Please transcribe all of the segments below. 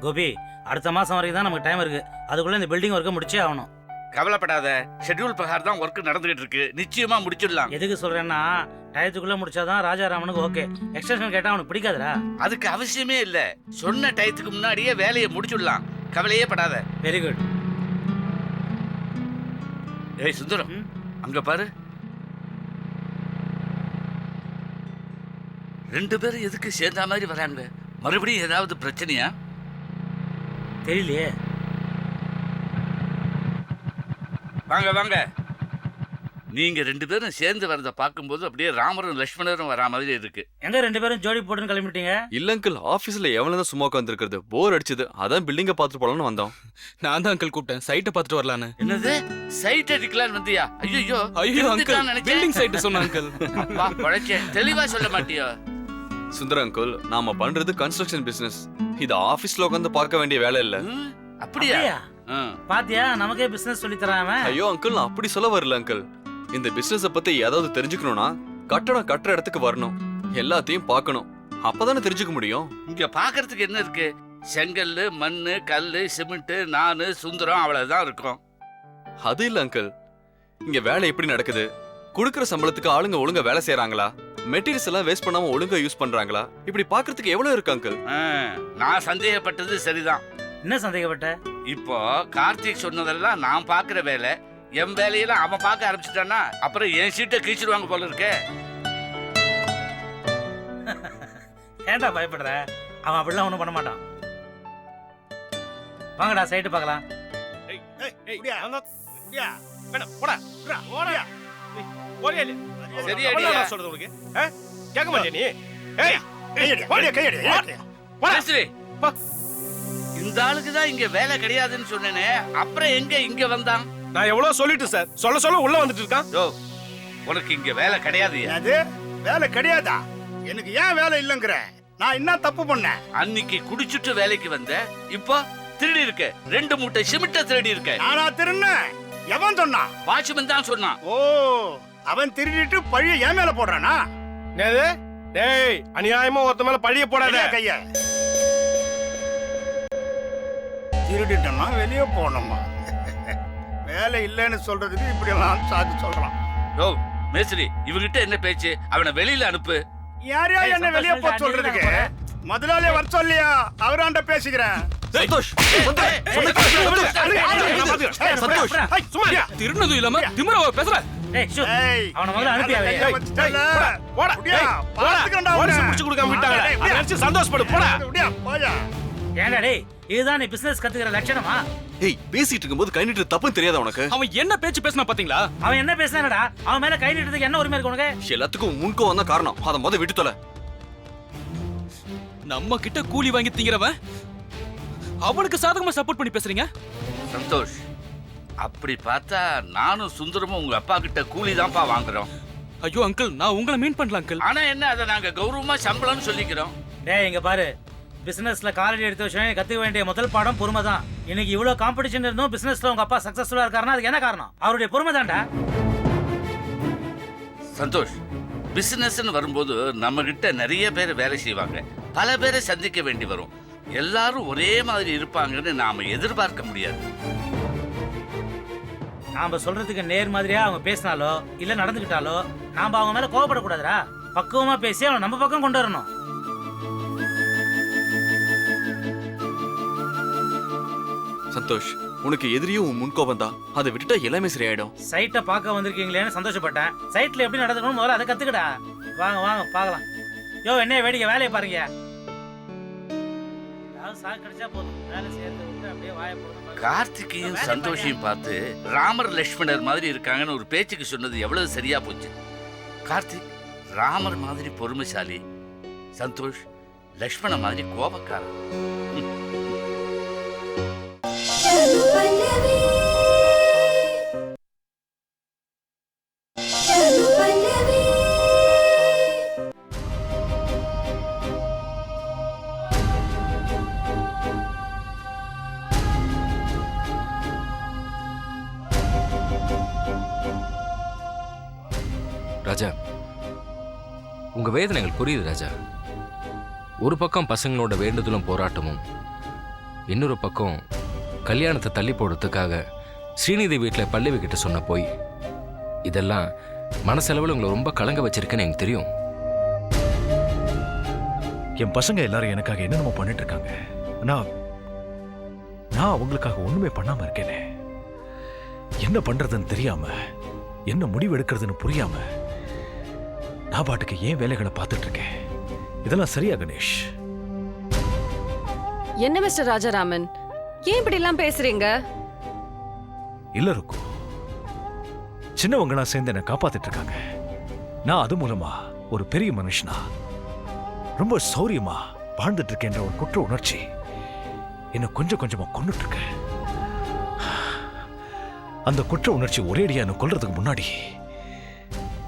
கோபி அடுத்த மாசம் வரைக்கும் தான் நமக்கு டைம் இருக்கு. அதுக்குள்ள இந்த பில்டிங் ஒர்க்கை முடிச்சே ஆகணும். கவலைப்படாத. ஷெட்யூல் பிரகாரம் தான் ஒர்க் நடந்துகிட்டு இருக்கு. நிச்சயமா முடிச்சிடலாம். எதுக்கு சொல்றேன்னா டயத்துக்குள்ள முடிச்சாதான் ராஜாராமனுக்கு ஓகே எக்ஸ்டென்ஷன் கேட்டா அவனுக்கு பிடிக்காதுடா. அதுக்கு அவசியமே இல்ல. சொன்ன டயத்துக்கு முன்னாடியே வேலையை முடிச்சிடலாம். கவலையே படாத. வெரி குட் ஏய் சுந்தரம். அங்க பாரு. ரெண்டு பேரும் எதுக்கு சேர்ந்த மாதிரி வராங்க மறுபடியும் ஏதாவது பிரச்சனையா? தெரியலையே. வாங்க வாங்க. நீங்க ரெண்டு பேரும் சேர்ந்து வரத பார்க்கும்போது அப்படியே ராமரும் லட்சுமணரும் வரா மாதிரி இருக்கு. எங்க ரெண்டு பேரும் ஜோடி போட்டுன்னு கிளம்பிட்டீங்க? இல்ல அங்கிள் ஆபீஸ்ல எவ்வளவு தான் சும்மா உட்காந்துருக்கிறது போர் அடிச்சது. அதான் பில்டிங்க பாத்துட்டு போலாம்னு வந்தோம். நான் தான் அங்கிள் கூப்பிட்டேன். சைட்டை பார்த்துட்டு வரலான்னு. என்னது? சைட் அடிக்கலான்னு வந்தியா? ஐயோ ஐயோ அங்கிள் பில்டிங் சைட்டு சொன்ன அங்கிள் அப்பா பழைச்ச தெளிவா சொல்ல மாட்டியோ? சுந்தர அங்கிள் நாம பண்றது கன்ஸ்ட்ரக்ஷன் பிசினஸ் இது ஆபீஸ்ல உட்காந்து பார்க்க வேண்டிய வேலை இல்ல. அப்படியா. பாத்தியா நமக்கே பிசினஸ் சொல்லி தராம? ஐயோ அங்கிள் நான் அப்படி சொல்ல வரல அங்கிள் இந்த பிசினஸ பத்தி ஏதாவது தெரிஞ்சுக்கணும்னா கட்டடம் கட்டுற இடத்துக்கு வரணும். எல்லாத்தையும் பார்க்கணும். அப்பதானே தெரிஞ்சுக்க முடியும். இங்க பாக்குறதுக்கு என்ன இருக்கு? செங்கல்லு மண்ணு கல்லு சிமெண்ட் நானு சுந்தரம் அவ்வளவுதான் இருக்கும். அது இல்ல அங்கிள் இங்க வேலை எப்படி நடக்குது? குடுக்குற சம்பளத்துக்கு ஆளுங்க ஒழுங்கா வேலை செய்யறாங்களா மெட்டீரியல்ஸ் எல்லாம் வேஸ்ட் பண்ணாம ஒழுங்கா யூஸ் பண்றாங்களா? இப்படி பாக்குறதுக்கு எவ்வளவு இருக்கு அங்கிள் ஆ, நான் சந்தேகப்பட்டது சரிதான். என்ன சந்தேகப்பட்ட? இப்போ கார்த்திக் சொன்னதெல்லாம் நான் பாக்குற வேலை. என் வேலையெல்லாம் அவன் பார்க்க ஆரம்பிச்சிட்டானா அப்புறம் என் சீட்டை கிழிச்சிடுவாங்க போல இருக்கே. ஏன்டா பயப்படுற? அவன் அப்படிலாம் ஒண்ணும் பண்ண மாட்டான். வாங்கடா சைட்டு பார்க்கலாம். சரி அடியா. கேட்க மாட்டியா நீ? ஏய் பேசுறே. இந்த ஆளுக்கு தான் இங்க வேலை கிடையாதுன்னு சொன்னேனே. அப்புறம் எங்க இங்க வந்தான்? நான் எவ்வளவு சொல்லிட்டு சார்? சொல்ல சொல்ல உள்ள வந்துட்டு இருக்கான். யோ உனக்கு இங்க வேலை கிடையாது. அது வேலை கிடையாதா? எனக்கு ஏன் வேலை இல்லைங்கிற? நான் என்ன தப்பு பண்ணேன்? அன்னைக்கு குடிச்சிட்டு வேலைக்கு வந்த இப்போ திருடி இருக்க. ரெண்டு மூட்டை சிமெண்ட திருடி இருக்க. நானா திருண்ண எவன் சொன்னான்? வாட்ச்மேன் தான் சொன்னான். ஓ. அவன் திருடிட்டு பழிய என் மேல போடுறானா என்னது டேய் அநியாயமா ஒருத்த மேல பழிய போடாத கைய திருடிட்டோம்னா வெளியே போனோமா வேலை இல்லைன்னு சொல்றதுக்கு இப்படி எல்லாம் சாதி சொல்றான் யோ மேஸ்திரி இவகிட்ட என்ன பேச்சு அவனை வெளியில அனுப்பு யார் யார் ஏய், என்ன வெளியே சொல்லிட்டு சொல்றதுக்கு முதலாளிய வர சொல்லியா அவராண்ட பேசிக்கிறேன். திருநதும் இல்லாம திமிரவ பேசுற ஷூ. அவனை முதல்ல. போடா டேய், போலீஸ். புடிச்சு கொடுக்காம விட்டாங்க நினைச்சு சந்தோஷப்படு போடா. போயா ஏன்டா டேய் இதுதான் நீ பிசினஸ் கத்துக்கிற லட்சணமா? ஏய் பேசிட்டு இருக்கும்போது கை நீட்டு தப்புன்னு தெரியாதா உனக்கு? அவன் என்ன பேச்சு பேசினா பாத்தீங்களா? அவன் என்ன பேசுனானடா? அவன் மேல கை நீட்டுறதுக்கு என்ன உரிமை இருக்கு உனக்கு? எல்லாத்துக்கும் முன்கோவம் தான் காரணம். அதை முத விட்டு தொலை. நம்ம கிட்ட கூலி வாங்கி திங்கிறவன்? அவனுக்கு சாதகமா சப்போர்ட் பண்ணி பேசுறீங்க? சந்தோஷ். அப்படி பார்த்தா நானும் சுந்தரமும் உங்க அப்பா கிட்ட கூலி தான்ப்பா வாங்குறோம். ஐயோ அங்கிள் நான் உங்களை மீன் பண்ணல அங்கிள் ஆனா என்ன அதை நாங்க கௌரவமா சம்பளம்னு சொல்லிக்கிறோம். டேய் இங்க பாரு. பிசினஸ்ல காலடி எடுத்த விஷயம் கத்துக்க வேண்டிய முதல் பாடம் பொறுமை தான். இன்னைக்கு இவ்வளவு காம்படிஷன் இருந்தும் பிசினஸ்ல உங்க அப்பா சக்சஸ்ஃபுல்லா இருக்காருன்னா அதுக்கு என்ன காரணம்? அவருடைய பொறுமை தான்டா. சந்தோஷ் பிசினஸ்னு வரும்போது நம்ம கிட்ட நிறைய பேர் வேலை செய்வாங்க. பல பேரை சந்திக்க வேண்டி வரும். எல்லாரும் ஒரே மாதிரி இருப்பாங்கன்னு நாம எதிர்பார்க்க முடியாது. நாம சொல்றதுக்கு நேர் மாதிரியா அவங்க பேசினாலோ இல்ல நடந்துக்கிட்டாலோ நாம அவங்க மேல கோவப்படக்கூடாதுடா. பக்குவமா பேசி அவனை நம்ம பக்கம் கொண்டு வரணும். சந்தோஷ் உனக்கு எதிரியும் உன் முன்கோபம் தான். அதை விட்டுட்டா எல்லாமே சரியாயிடும். சைட்டை பார்க்க வந்திருக்கீங்களேன்னு சந்தோஷப்பட்டேன். சைட்ல எப்படி நடந்துக்கணும் முதல்ல அதை கத்துக்கடா. வாங்க வாங்க பார்க்கலாம். யோ என்ன வேடிக்கை வேலையை பாருங்க. ஏதாவது சாக்கு கிடைச்சா போதும். வேலை செய்யறதை விட்டு அப்படியே வாயை போடுங்க. கார்த்திகையும் சந்தோஷையும் பார்த்து ராமர் லட்சுமணர் மாதிரி இருக்காங்கன்னு ஒரு பேச்சுக்கு சொன்னது எவ்வளவு சரியா போச்சு. கார்த்திக் ராமர் மாதிரி பொறுமைசாலி சந்தோஷ் லக்ஷ்மண மாதிரி கோபக்காரன். புரியுது ராஜா. ஒரு பக்கம் பசங்களோட வேண்டுதலும் போராட்டமும் இன்னொரு பக்கம் கல்யாணத்தை தள்ளி போடுறதுக்காக ஸ்ரீநிதி வீட்டில் பல்லவி கிட்ட சொன்ன போய் இதெல்லாம் மனசெலவில் உங்களை ரொம்ப கலங்க வச்சிருக்கேன்னு எனக்கு தெரியும். என் பசங்க எல்லாரும் எனக்காக என்னென்னமோ பண்ணிட்டு இருக்காங்க. நான் நான் அவங்களுக்காக ஒண்ணுமே பண்ணாம இருக்கேனே. என்ன பண்றதுன்னு தெரியாம என்ன முடிவு எடுக்கிறதுன்னு புரியாம நான் பாட்டுக்கு ஏன் வேலைகளை பார்த்துட்டு இருக்கேன்? இதெல்லாம் சரியா கணேஷ்? என்ன மிஸ்டர் ராஜாராமன்? ஏன் இப்படி எல்லாம் பேசுறீங்க? இல்ல இருக்கும் சின்னவங்களா சேர்ந்து என்னை காப்பாத்திட்டு இருக்காங்க. நான் அது மூலமா ஒரு பெரிய மனுஷனா ரொம்ப சௌரியமா வாழ்ந்துட்டு இருக்கேன்ற ஒரு குற்ற உணர்ச்சி என்ன கொஞ்சம் கொஞ்சமா கொண்டுட்டு இருக்கு. அந்த குற்ற உணர்ச்சி ஒரேடியா என்ன கொல்றதுக்கு முன்னாடி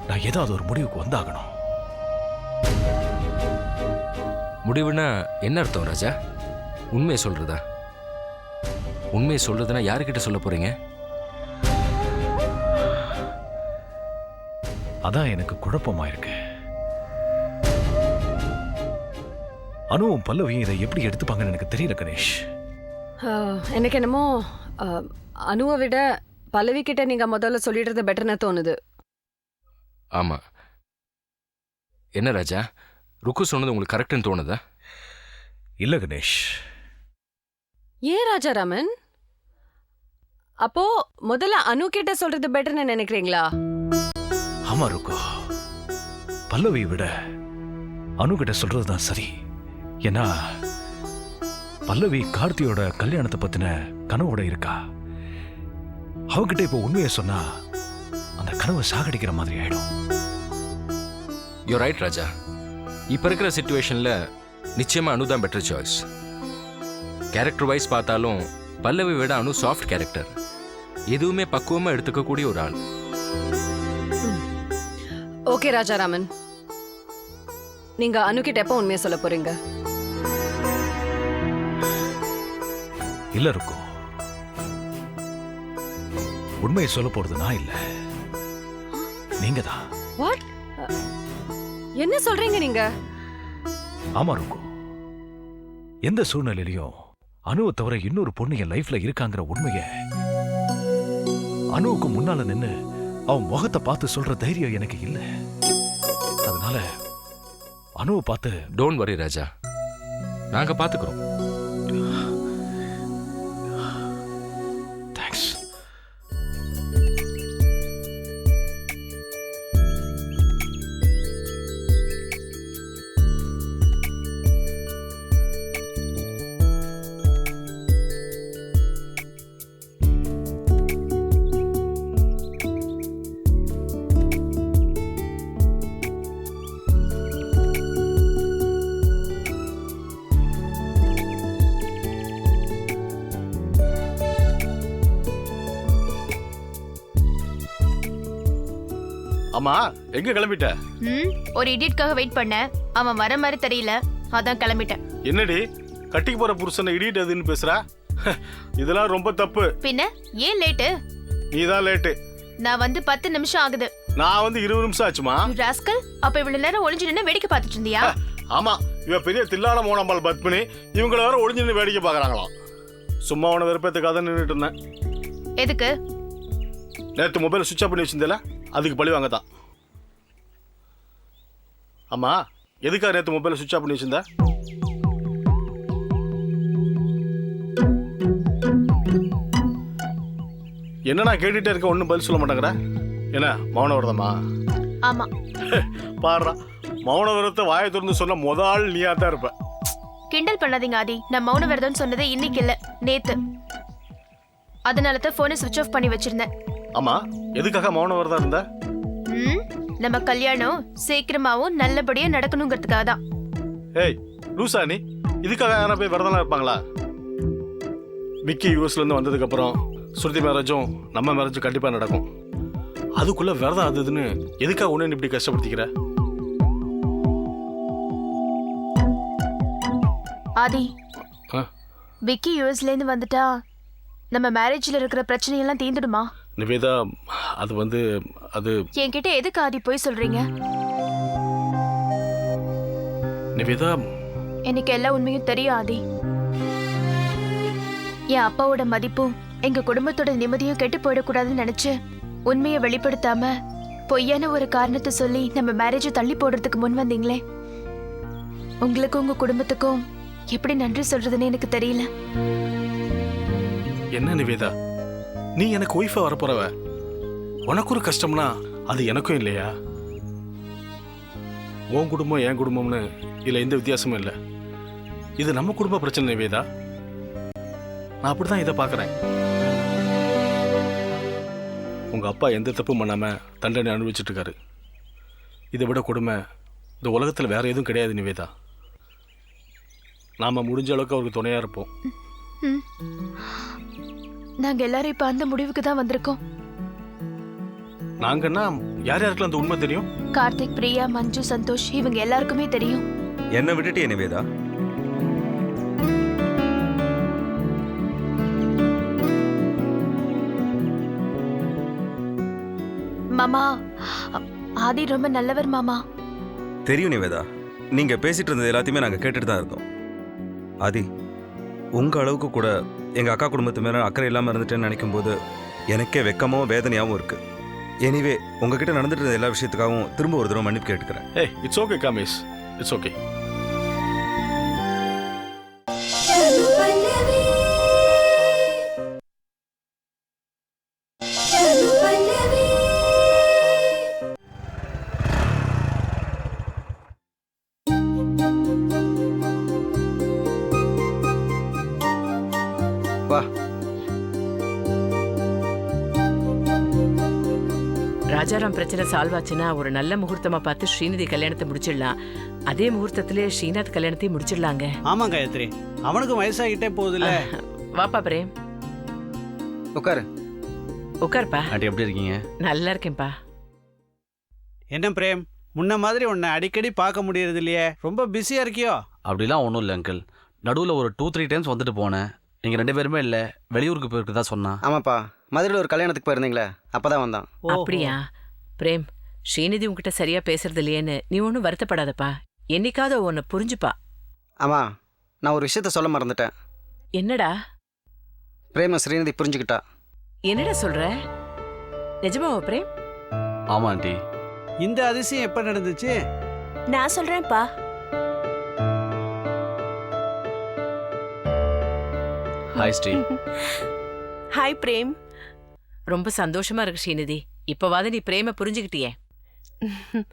நான் ஏதாவது ஒரு முடிவுக்கு வந்தாகணும். முடிவுனா என்ன அர்த்தம் ராஜா? உண்மையை சொல்றதா? உண்மையை சொல்றதுன்னா யாருக்கிட்ட சொல்ல போறீங்க? அதான் எனக்கு குழப்பமா இருக்கு அனுவும் பல்லவியும் இதை எப்படி எடுத்துப்பாங்கன்னு எனக்கு தெரியல கணேஷ். எனக்கு என்னமோ அனுவை விட பல்லவி கிட்ட நீங்க முதல்ல சொல்லிடுறது பெட்டர்னு தோணுது. ஆமா. என்ன ராஜா? ருக்கு சொன்னது உங்களுக்கு கரெக்டுன்னு தோணுதா? இல்ல கணேஷ். ஏன் ராஜாராமன்? அப்போ முதல்ல அனு கிட்ட சொல்றது பெட்டர்னு நினைக்கிறீங்களா? ஆமா ருக்கு. பல்லவியை விட அனுகிட்ட சொல்றதுதான் சரி. ஏன்னா பல்லவி கார்த்தியோட கல்யாணத்தை பத்தின கனவோட இருக்கா. அவகிட்ட இப்போ உண்மையை சொன்னா அந்த கனவை சாகடிக்கிற மாதிரி ஆயிடும். யூ ரைட் ராஜா இப்போ இருக்கிற சுச்சுவேஷனில் நிச்சயமாக அனு தான் பெட்டர் சாய்ஸ் கேரக்டர் வைஸ் பார்த்தாலும் பல்லவி விட அனு சாஃப்ட் கேரக்டர் எதுவுமே பக்குவமாக எடுத்துக்கக்கூடிய ஒரு ஆள். ஓகே ராஜாராமன். நீங்க அனு கிட்ட எப்போ உண்மையை சொல்ல போறீங்க? இல்ல இருக்கும் உண்மையை சொல்ல போறது நான் இல்ல. நீங்க தான் வாட் என்ன சொல்றீங்க நீங்க? ஆமா இருக்கும் எந்த சூழ்நிலையிலையும் அணுவை தவிர இன்னொரு பொண்ணு என் லைஃப்ல இருக்காங்கிற உண்மைய அணுவுக்கு முன்னால நின்னு அவன் முகத்தை பார்த்து சொல்ற தைரியம் எனக்கு இல்ல. அதனால அணுவை பார்த்து டோன்ட் வரி ராஜா. நாங்கள் பார்த்துக்குறோம் ஆமா எங்க கிளம்பிட்ட? ம் ஒரு இடியட்காக வெயிட் பண்ணேன் அவன் வர மாதிரி தெரியல. அதான் கிளம்பிட்டேன். என்னடி? கட்டிக்கு போற புருஷனை இடிட்டு அதுன்னு பேசுற? இதெல்லாம் ரொம்ப தப்பு. பின்ன ஏன் லேட்டு நீதான் லேட்டு நான் வந்து பத்து நிமிஷம் ஆகுது. நான் வந்து இருபது நிமிஷம் ஆச்சுமா? ராஸ்கல் அப்ப இவ்வளவு நேரம் ஒளிஞ்சு நின்னு வேடிக்கை பார்த்துட்டு இருந்தியா? ஆமா. இவ பெரிய தில்லாட மோனம்பால் பத்மினி. இவங்கள வேற ஒளிஞ்சு நின்னு வேடிக்கை பாக்குறாங்களாம் சும்மா உன விருப்பத்துக்காக தான் நின்றுட்டு இருந்தேன். எதுக்கு? நேற்று மொபைல் சுவிட்ச் ஆஃப் பண்ணி வச்சிருந்தேல அதுக்கு பழி வாங்க தான் ஆமா. எதுக்காக நேற்று மொபைல் சுவிட்ச் ஆஃப் பண்ணி வச்சிருந்த? என்ன நான் கேட்டுட்டே இருக்க ஒன்றும் பதில் சொல்ல மாட்டேங்கிற? என்ன மௌன விரதமா ஆமா. பாடுறா. மௌன விரதத்தை வாயை திறந்து சொன்ன முத ஆள் நீயா தான் இருப்ப. கிண்டல் பண்ணாதீங்க ஆதி. நான் மௌன விரதம்னு சொன்னது இன்னைக்கு இல்ல நேத்து. அதனால தான் போனை சுவிட்ச் ஆஃப் பண்ணி வச்சிருந்தேன். ஆமா. எதுக்காக மௌன விரதம் இருந்த? ம் நம்ம கல்யாணம் சீக்கிரமாவும் நல்லபடியா நடக்கணுங்கிறதுக்காக தான். ஏய் லூசா நீ இதுக்காக யாரா போய் விரதம்லாம் இருப்பாங்களா? விக்கி யூஎஸ்ல இருந்து வந்ததுக்கு அப்புறம் ஸ்ருதி மேரேஜும் நம்ம மேரேஜும் கண்டிப்பா நடக்கும். அதுக்குள்ள விரதம் அது இதுன்னு எதுக்காக ஒண்ணு இப்படி கஷ்டப்படுத்திக்கிற? ஆதி? விக்கி யூஎஸ்ல இருந்து வந்துட்டா நம்ம மேரேஜ்ல இருக்கிற பிரச்சனையெல்லாம் தீந்துடுமா? நிவேதா அது வந்து அது என்கிட்ட எதுக்கு ஆதி போய் சொல்றீங்க? நிவேதா. எனக்கு எல்லா உண்மையும் தெரியும் ஆதி. என் அப்பாவோட மதிப்பும் எங்க குடும்பத்தோட நிம்மதியும் கெட்டு போயிடக்கூடாதுன்னு நினைச்சு உண்மையை வெளிப்படுத்தாம பொய்யான ஒரு காரணத்தை சொல்லி நம்ம மேரேஜை தள்ளி போடுறதுக்கு முன் வந்தீங்களே? உங்களுக்கும் உங்க குடும்பத்துக்கும் எப்படி நன்றி சொல்றதுன்னு எனக்கு தெரியல. என்ன நிவேதா? நீ எனக்கு ஒய்ஃபை வரப்போறவ. உனக்கு ஒரு கஷ்டம்னா அது எனக்கும் இல்லையா? உன் குடும்பம் என் குடும்பம்னு இதில் எந்த வித்தியாசமும் இல்லை. இது நம்ம குடும்ப பிரச்சனை நிவேதா நான் அப்படிதான் இதை பார்க்குறேன். உங்கள் அப்பா எந்த தப்பும் பண்ணாமல் தண்டனை அனுபவிச்சுட்டு இருக்காரு இதை விட கொடுமை இந்த உலகத்தில் வேறு எதுவும் கிடையாது நிவேதா. நாம் முடிஞ்ச அளவுக்கு அவருக்கு துணையாக இருப்போம். நாங்க எல்லாரும் இப்ப அந்த முடிவுக்கு தான் வந்திருக்கோம். நாங்கன்னா யார் யாருக்கெல்லாம் அந்த உண்மை தெரியும்? கார்த்திக் பிரியா மஞ்சு சந்தோஷ் இவங்க எல்லாருக்குமே தெரியும். என்ன விட்டுட்டியே நிவேதா மாமா ஆதி ரொம்ப நல்லவர் மாமா. தெரியும் நிவேதா நீங்க பேசிட்டு இருந்தது எல்லாத்தையுமே நாங்க கேட்டுட்டு தான் இருந்தோம். ஆதி உங்க அளவுக்கு கூட எங்கள் அக்கா குடும்பத்து மேலே அக்கறை இல்லாமல் இருந்துட்டேன்னு நினைக்கும் போது எனக்கே வெக்கமாவும் வேதனையாகவும் இருக்குது எனிவே உங்ககிட்ட நடந்துட்டு இருந்த எல்லா விஷயத்துக்காகவும் திரும்ப ஒரு தடவை மன்னிப்பு கேட்டுக்கிறேன். ஏய் it's okay Kamesh it's okay பிரச்சனை சால்வ் ஆச்சுன்னா ஒரு நல்ல முகூர்த்தமா பார்த்து ஸ்ரீநிதி கல்யாணத்தை முடிச்சிடலாம். அதே முகூர்த்தத்திலே ஸ்ரீநாத் கல்யாணத்தையும் முடிச்சிடலாங்க. ஆமா காயத்ரி அவனுக்கு வயசாகிட்டே போகுதுல்ல. வாப்பா பிரேம் உட்காரு. உட்கார்ப்பா. ஆண்டி எப்படி இருக்கீங்க? நல்லா இருக்கேன்ப்பா. என்ன பிரேம்? முன்ன மாதிரி உன்னை அடிக்கடி பார்க்க முடியறது இல்லையே. ரொம்ப பிஸியா இருக்கியோ? அப்படிலாம் ஒன்றும் இல்லை அங்கிள் நடுவில் ஒரு டூ த்ரீ டைம்ஸ் வந்துட்டு போனேன். நீங்கள் ரெண்டு பேருமே இல்லை. வெளியூருக்கு போயிருக்கு தான் சொன்னான் ஆமாப்பா. மதுரையில் ஒரு கல்யாணத்துக்கு போயிருந்தீங்களே. அப்பதான் வந்தான். அப்படியா? பிரேம் ஸ்ரீநிதி உன்கிட்ட சரியா பேசுறது இல்லையேன்னு நீ ஒன்றும் வருத்தப்படாதப்பா. என்னைக்காவது உன்னை புரிஞ்சுப்பா. ஆமா நான் ஒரு விஷயத்த சொல்ல மறந்துட்டேன். என்னடா? பிரேம ஸ்ரீநிதி புரிஞ்சுக்கிட்டா. என்னடா சொல்ற? நிஜமாவா பிரேம்? ஆமாம் ஆண்டி. இந்த அதிசயம் எப்ப நடந்துச்சு? நான் சொல்றேன்ப்பா. ஹாய் ஸ்ரீ. ஹாய் பிரேம். ரொம்ப சந்தோஷமா இருக்கு ஸ்ரீநிதி. இப்பவாது நீ பிரேம புரிஞ்சுக்கிட்டியே.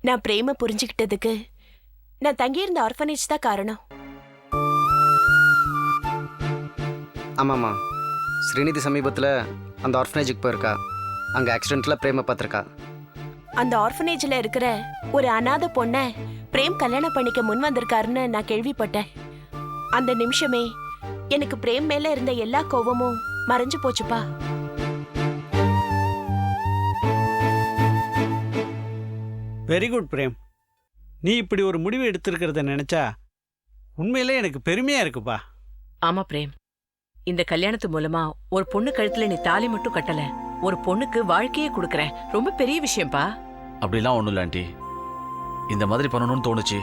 நான் பிரேம புரிஞ்சுக்கிட்டதுக்கு நான் தங்கியிருந்த ஆர்ஃபனேஜ் தான் காரணம். ஆமாம்மா. ஸ்ரீநிதி சமீபத்தில் அந்த ஆர்ஃபனேஜுக்கு போயிருக்கா. அங்கே ஆக்சிடென்ட்டில் பிரேம பார்த்துருக்கா. அந்த ஆர்ஃபனேஜ்ல இருக்கிற ஒரு அனாதை பொண்ண பிரேம் கல்யாணம் பண்ணிக்க முன் வந்திருக்காருன்னு நான் கேள்விப்பட்டேன். அந்த நிமிஷமே எனக்கு பிரேம் மேல இருந்த எல்லா கோவமும் மறைஞ்சு போச்சுப்பா. வெரி குட் பிரேம் நீ இப்படி ஒரு முடிவு எடுத்திருக்கிறத நினைச்சா உண்மையிலே எனக்கு பெருமையா இருக்குப்பா. ஆமா பிரேம் இந்த கல்யாணத்து மூலமா ஒரு பொண்ணு கழுத்துல நீ தாலி மட்டும் கட்டல ஒரு பொண்ணுக்கு வாழ்க்கையே கொடுக்கற ரொம்ப பெரிய விஷயம்ப்பா அப்படிலாம் ஒன்றும் இல்லை ஆண்டி. இந்த மாதிரி பண்ணணும்னு தோணுச்சு.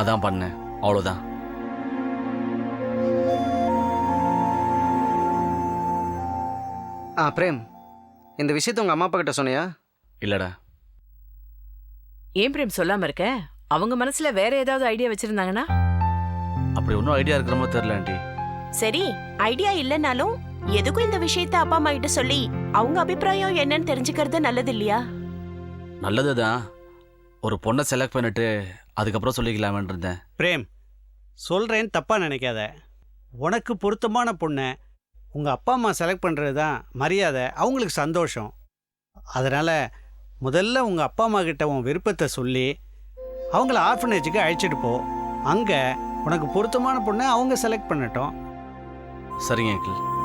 அதான் பண்ணேன். அவ்வளோதான் ஆ பிரேம் இந்த விஷயத்தை உங்கள் அம்மா அப்பா கிட்ட சொன்னியா? இல்லைடா. ஏன் பிரேம் சொல்லாம இருக்க? அவங்க மனசுல வேற ஏதாவது ஐடியா வச்சிருந்தாங்கன்னா? அப்படி ஒன்றும் ஐடியா இருக்கிற மாதிரி தெரில ஆண்டி. சரி ஐடியா இல்லைனாலும் எதுக்கும் இந்த விஷயத்த அப்பா அம்மா கிட்ட சொல்லி அவங்க அபிப்பிராயம் என்னன்னு தெரிஞ்சுக்கிறது நல்லது இல்லையா? நல்லது தான் ஒரு பொண்ணை செலக்ட் பண்ணிட்டு அதுக்கப்புறம் சொல்லிக்கலாமேன்னு இருந்தேன். பிரேம் சொல்றேன் தப்பா நினைக்காத. உனக்கு பொருத்தமான பொண்ணை உங்க அப்பா அம்மா செலக்ட் பண்றது தான் மரியாதை அவங்களுக்கு சந்தோஷம். அதனால முதல்ல உங்கள் அப்பா அம்மா கிட்ட உன் விருப்பத்தை சொல்லி அவங்கள ஆர்ஃபனேஜுக்கு அழைச்சிட்டு போ. அங்கே உனக்கு பொருத்தமான பொண்ணை அவங்க செலக்ட் பண்ணட்டும். சரிங்க அங்கிள்.